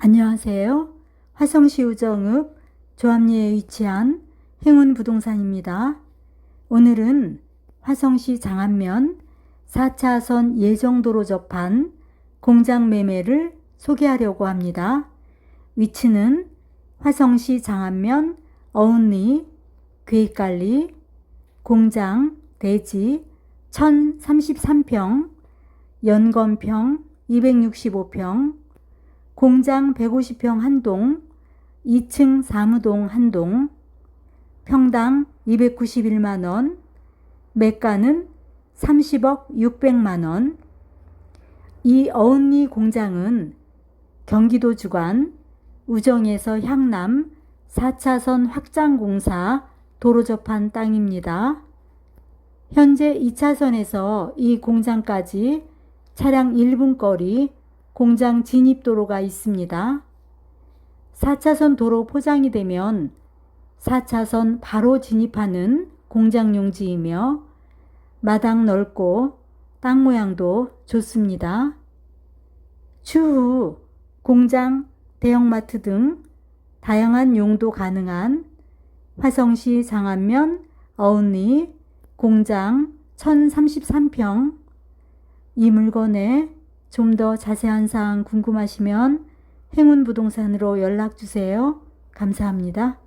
안녕하세요. 화성시 우정읍 조합리에 위치한 행운 부동산입니다. 오늘은 화성시 장안면 4차선 예정도로 접한 공장 매매를 소개하려고 합니다. 위치는 화성시 장안면 어운리 계획관리 공장 대지 1033평 연건평 265평 공장 150평 한 동, 2층 사무동 한 동, 평당 291만원, 매가는 30억 600만원. 이 어은리 공장은 경기도 주관 우정에서 향남 4차선 확장공사 도로 접한 땅입니다. 현재 2차선에서 이 공장까지 차량 1분 거리 공장 진입도로가 있습니다. 4차선 도로 포장이 되면 4차선 바로 진입하는 공장 용지이며 마당 넓고 땅 모양도 좋습니다. 추후 공장, 대형마트 등 다양한 용도 가능한 화성시 장안면 어운리 공장 1033평 이 물건에 좀 더 자세한 사항 궁금하시면 행운부동산으로 연락 주세요. 감사합니다.